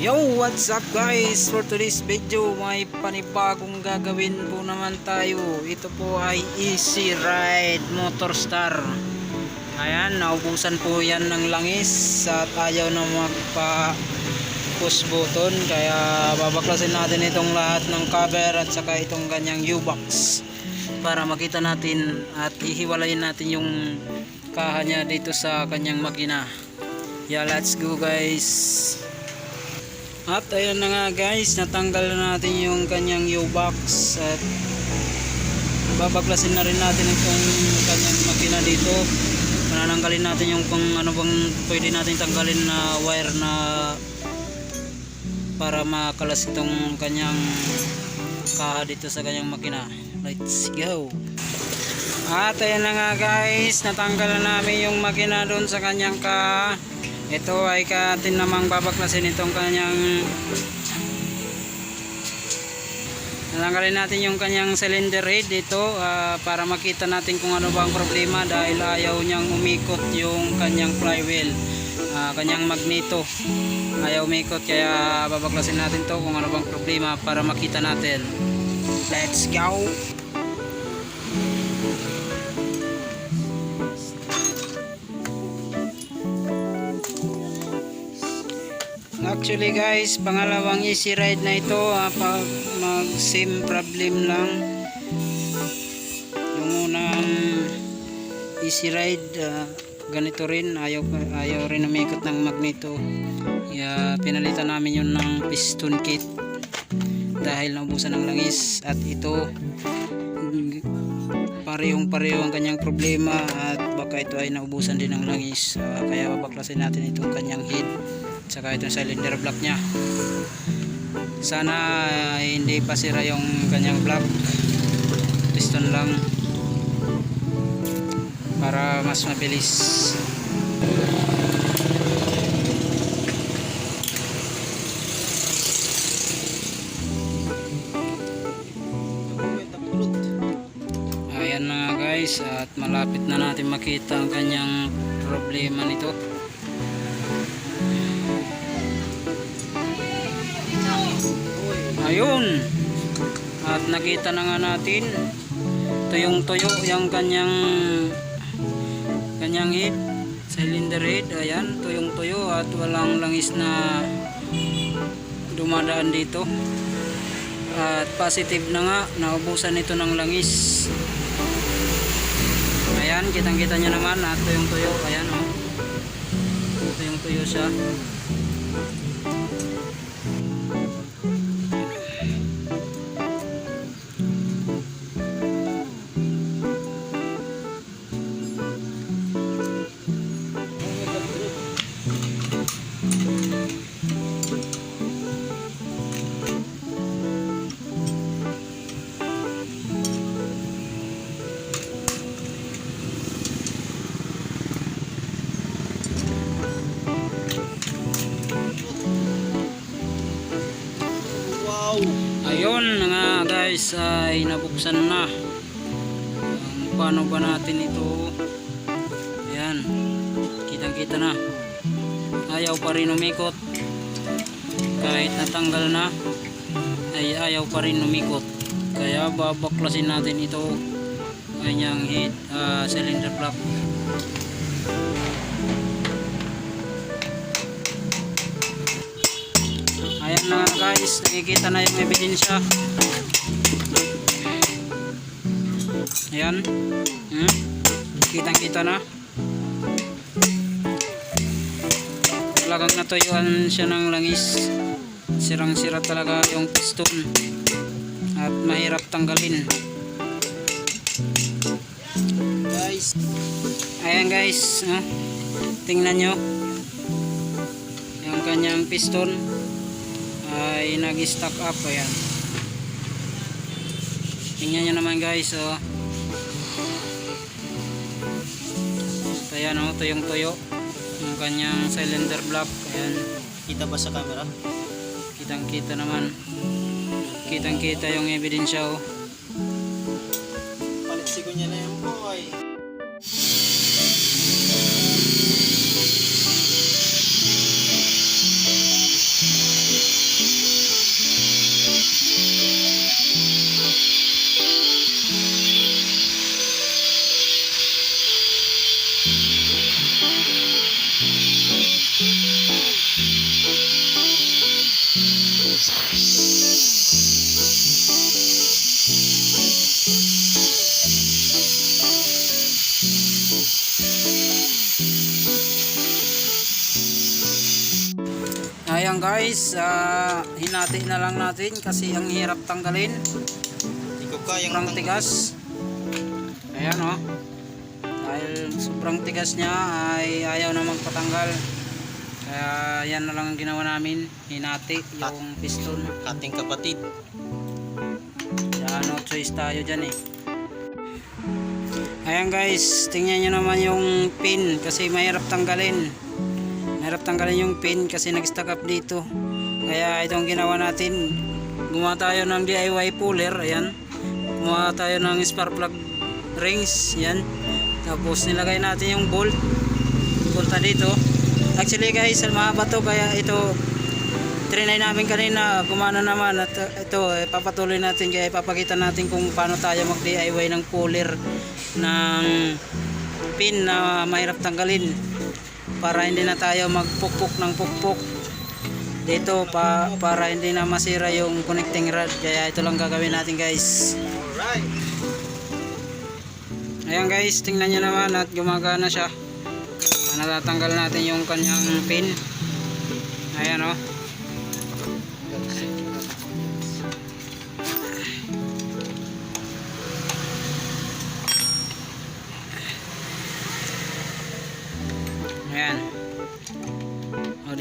Yo, what's up guys? For today's video, may panibagong gagawin po naman tayo. Ito po ay Easy Ride Motor Star. Ayan, naubusan po yan ng langis at ayaw na magpa push button kaya babaklasin natin itong lahat ng cover at saka itong ganyang U-box para makita natin at ihiwalayin natin yung kaha niya dito sa kanyang makina. Yeah, let's go guys. At ayun na nga guys, natanggal na natin yung kanyang U-box at babaklasin na rin natin itong kanyang makina dito. Manananggalin natin yung kung ano bang pwede natin tanggalin na wire na para makalas itong kanyang kaha dito sa kanyang makina. Let's go! At ayun na nga guys, natanggal na namin yung makina doon sa kanyang kaha. Ito ay katin namang babaklasin itong kanyang Natanggalin natin yung kanyang cylinder head dito ah, para makita natin kung ano bang problema dahil ayaw niyang umikot yung kanyang flywheel ah, kanyang magneto. Ayaw umikot kaya babaklasin natin to kung ano bang problema para makita natin. Let's go Actually guys, pangalawang easy ride na ito ah, pag mag same problem lang. Yung unang easy ride ah, ganito rin, ayaw, ayaw rin umikot ng magneto. Kaya pinalitan namin yun ng piston kit dahil naubusan ng langis at ito parehong pareho ang kanyang problema at baka ito ay naubusan din ng langis Ah, kaya babaklasin natin itong kanyang head saka itong cylinder block nya sana ay hindi pa sira yung kanyang block. Piston lang. Para mas mabilis. Ayan na guys. At malapit na natin makita ang kanyang problema nito ayun. At nakita na nga natin tuyong tuyo yung kanyang kanyang head cylinder head. Ayan tuyong tuyo at walang langis na dumadaan dito. At positive na nga naubusan ito ng langis. Ayan kitang kita nyo naman at tuyong tuyo ayan o oh. tuyong tuyo siya Ayun na nga guys ay nabuksan na. Ang paano ba natin ito? Ayan. Kitang kita na. Ayaw pa rin umikot. Kahit natanggal na ay ayaw pa rin umikot. Kaya babaklasin natin ito kanyang head ah, cylinder block. Na guys, nakikita na yung ebidensya. Ayan. Hmm? Kitang kita na. Talagang natuyuan siya ng langis. Sirang sira talaga yung piston. At mahirap tanggalin. Guys. Ayan guys. ah. Tingnan nyo. Yung kanyang piston ay nag-stack up ayan tingnan nyo naman guys oh. So, ayan oh, tuyong tuyo yung kanyang cylinder block ayan Kita ba sa camera? kitang kita naman kitang kita yung ebidensya oh. Ayan guys, uh, hinati na lang natin kasi ang hirap tanggalin. Sobrang tigas. Ayan o. Oh. Dahil sobrang tigas niya ay ayaw na magpatanggal. Kaya yan na lang ang ginawa namin. Hinati yung piston. Ating kapatid. Choice tayo dyan eh. Ayan guys, tingnan nyo naman yung pin kasi mahirap tanggalin. Mahirap tanggalin yung pin kasi nag-stack up dito. Kaya itong ginawa natin, gumawa tayo ng DIY puller, ayan. Gumawa tayo ng spark plug rings, yan. Tapos nilagay natin yung bolt punta dito. Actually guys, mahaba to kaya ito trinay namin kanina gumana naman at ito eh, papatuloy natin kaya ipapakita natin kung paano tayo mag DIY ng puller ng pin na mahirap tanggalin para hindi na tayo magpukpok ng pukpok dito pa, para hindi na masira yung connecting rod. Kaya ito lang gagawin natin guys. Ayan guys tingnan nyo naman at gumagana siya. Natatanggal natin yung kanyang pin. Ayan o oh.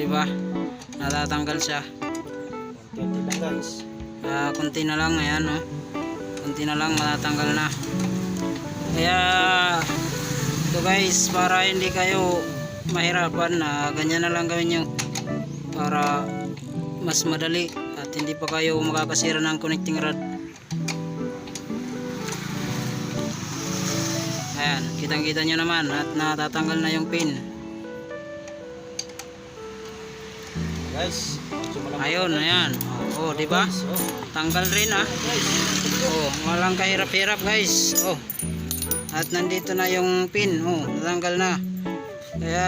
Di ba? Natatanggal siya. Konti lang guys. Ah, kunti na lang ayan oh. Kunti na lang matatanggal na. Kaya ito guys, para hindi kayo mahirapan na ganyan na lang gawin nyo para mas madali at hindi pa kayo makakasira ng connecting rod. Ayan, kitang kita nyo naman at natatanggal na yung pin. Guys, Ayun, ayan. Oh, di ba? Oh. Tanggal rin ah. Oh, walang kahirap-hirap guys. Oh. At nandito na yung pin. Oh, natanggal na. Kaya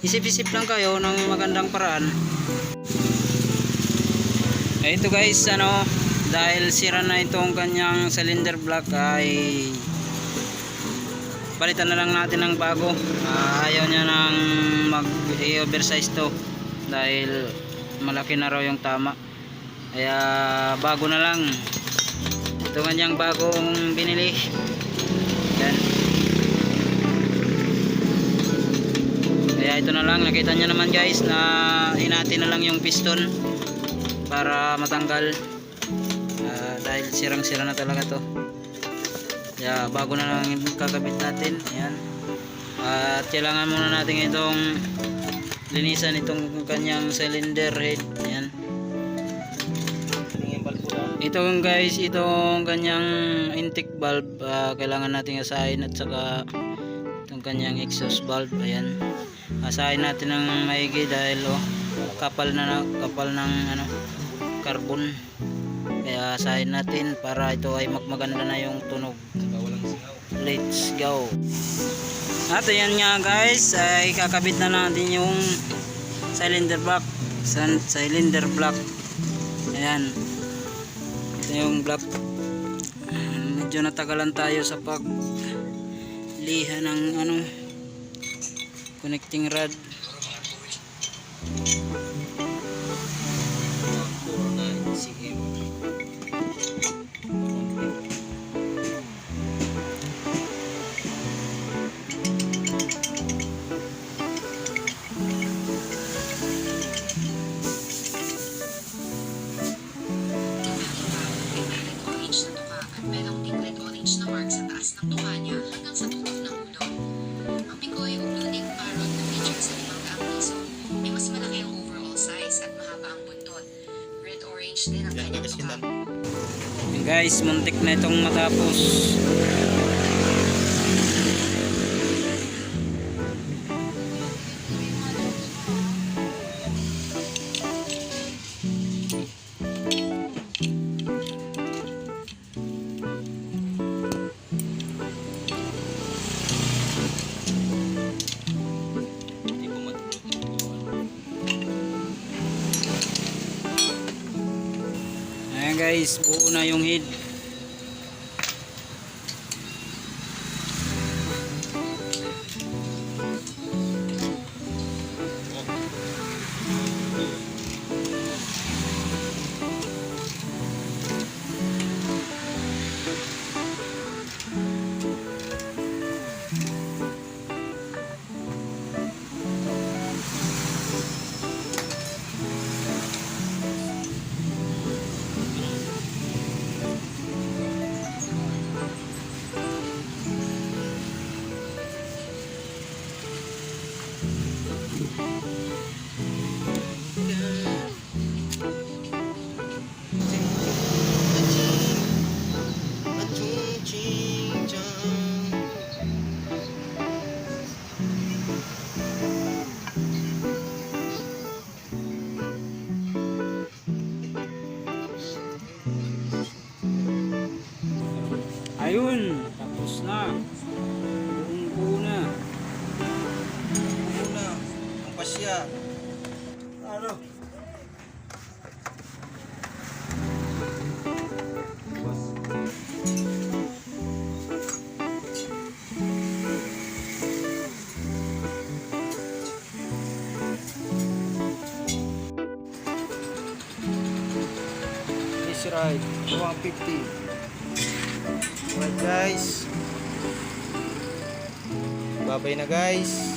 isip-isip lang kayo ng magandang paraan. Eh, ito guys, ano, dahil sira na itong kanyang cylinder block ay palitan na lang natin ng bago. Ah, ayaw niya nang mag-oversize to dahil malaki na raw yung tama. Kaya bago na lang. Ito kanyang bagong binili. Yan. Kaya ito na lang. Nakita nyo naman guys na hinati na lang yung piston para matanggal. Ah, dahil sirang-sira na talaga to. Kaya bago na lang kakabit natin. Yan. At kailangan muna natin itong linisan itong kanyang cylinder head. Yan. tingin balbula. Ito guys, itong kanyang intake valve ah, kailangan nating asahin at saka itong kanyang exhaust valve, ayan. Asahin natin ng maigi dahil oh, kapal na kapal ng ano carbon. Kaya asahin natin para ito ay magmaganda na yung tunog. Let's go. At ayan nga guys, ay kakabit na natin yung cylinder block. Cylinder block. Ayan. Ito yung block. Medyo natagalan tayo sa pag liha ng ano connecting rod. Ayan guys, muntik na itong matapos. Guys, buo na yung head. Siya. Ano? Easy ride, 150. Alright guys. Babay na guys.